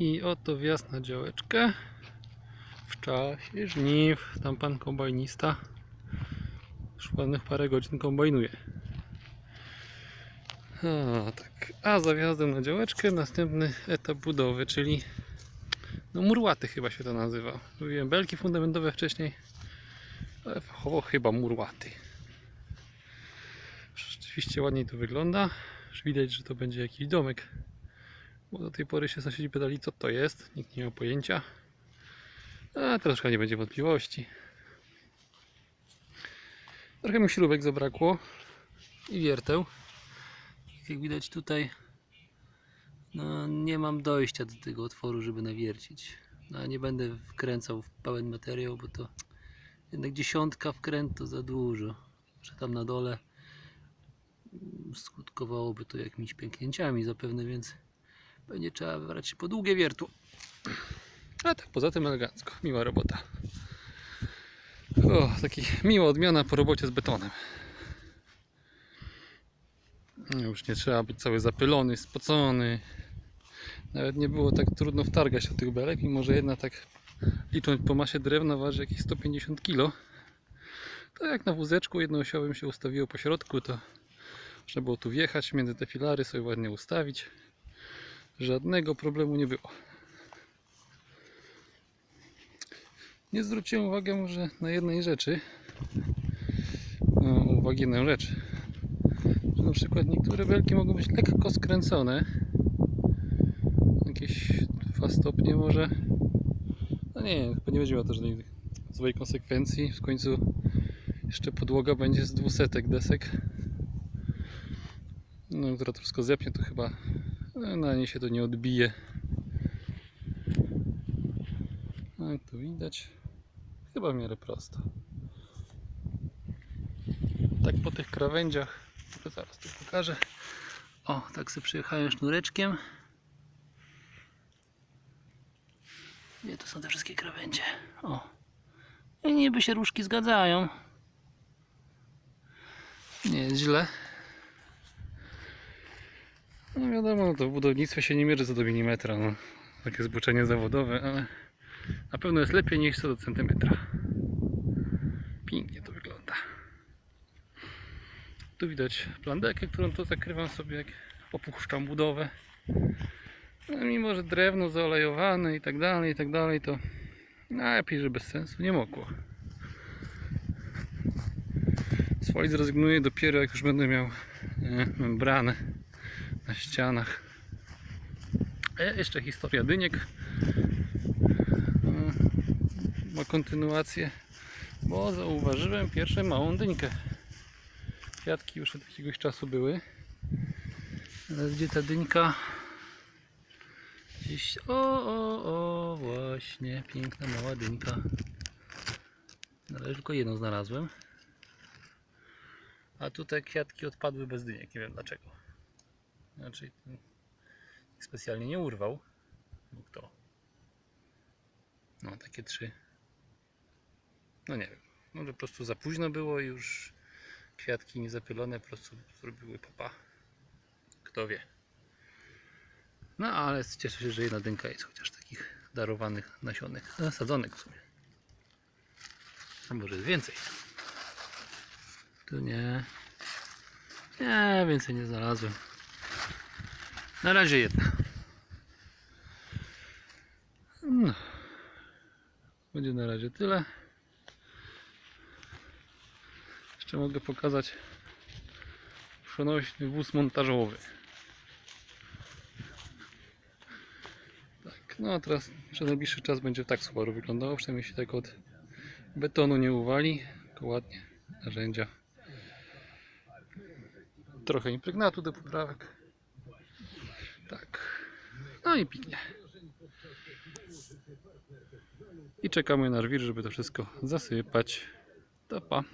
I oto wjazd na działeczkę w czasie żniw. Tam pan kombajnista już ładnych parę godzin kombajnuje. A, tak. A za wjazdem na działeczkę następny etap budowy, czyli no murłaty chyba się to nazywa. Mówiłem belki fundamentowe wcześniej, ale fachowo chyba murłaty. Rzeczywiście ładniej to wygląda. Już widać, że to będzie jakiś domek. Bo do tej pory się sąsiedzi pytali co to jest. Nikt nie miał pojęcia. A teraz nie będzie wątpliwości. Trochę mi śrubek zabrakło i wierteł. Jak widać tutaj no, nie mam dojścia do tego otworu, żeby nawiercić. No, nie będę wkręcał w pełen materiał, bo to jednak dziesiątka wkręt to za dużo. Że tam na dole mm, skutkowałoby to jakimiś pęknięciami zapewne, więc będzie trzeba wybrać się po długie wiertło. A tak poza tym elegancko, miła robota. O, taki miła odmiana po robocie z betonem. Już nie trzeba być cały zapylony, spocony. Nawet nie było tak trudno wtargać do tych belek, mimo że jedna tak licząc po masie drewna waży jakieś 150 kg. To jak na wózeczku jednoosiowym się ustawiło po środku, to można było tu wjechać, między te filary sobie ładnie ustawić. Żadnego problemu nie było. Nie zwróciłem uwagi może na jednej rzeczy. No, uwagi na rzecz. Że na przykład niektóre belki mogą być lekko skręcone. Jakieś dwa stopnie może. No nie chyba nie będzie miała też złej konsekwencji. W końcu jeszcze podłoga będzie z dwusetek desek. No, która wszystko zepnie, to chyba no, na niej się to nie odbije. No, jak tu widać, chyba w miarę prosto. Tak po tych krawędziach, to zaraz tu pokażę. O, tak sobie przyjechałem sznureczkiem. Gdzie to są te wszystkie krawędzie? O. I niby się różki zgadzają. Nie jest źle. No wiadomo, no to w budownictwie się nie mierzy co do milimetra. No. Takie zboczenie zawodowe, ale na pewno jest lepiej niż co do centymetra. Pięknie to wygląda. Tu widać plandekę, którą to zakrywam sobie jak opuszczam budowę. No, mimo, że drewno zaolejowane i tak dalej, i tak dalej, to najlepiej, że bez sensu nie mogło. Z folii zrezygnuję dopiero jak już będę miał e, membranę na ścianach. A jeszcze historia dyniek e, ma kontynuację, bo zauważyłem pierwszą małą dynkę. Kwiatki już od jakiegoś czasu były. Ale gdzie ta dynka? Gdzieś. O, o, o, właśnie. Piękna mała dynka. Ale tylko jedną znalazłem. A tutaj kwiatki odpadły bez dyniek. Nie wiem dlaczego. Znaczy, nikt specjalnie nie urwał. Bo kto? No, takie trzy. No nie wiem. Może po prostu za późno było i już kwiatki niezapylone po prostu zrobiły popa. Kto wie. No ale cieszę się, że jedna dynka jest chociaż takich darowanych nasionek. Zasadzonych w sumie. A może jest więcej. Tu nie. Nie, więcej nie znalazłem. Na razie jedna. No. Będzie na razie tyle. Jeszcze mogę pokazać przenośny wóz montażowy. Tak, no a teraz przez najbliższy czas będzie tak subaru wyglądało, przynajmniej się tak od betonu nie uwali, tylko ładnie narzędzia. Trochę impregnatu do poprawek. Tak. No i piknie. I czekamy na żwir, żeby to wszystko zasypać. To pa.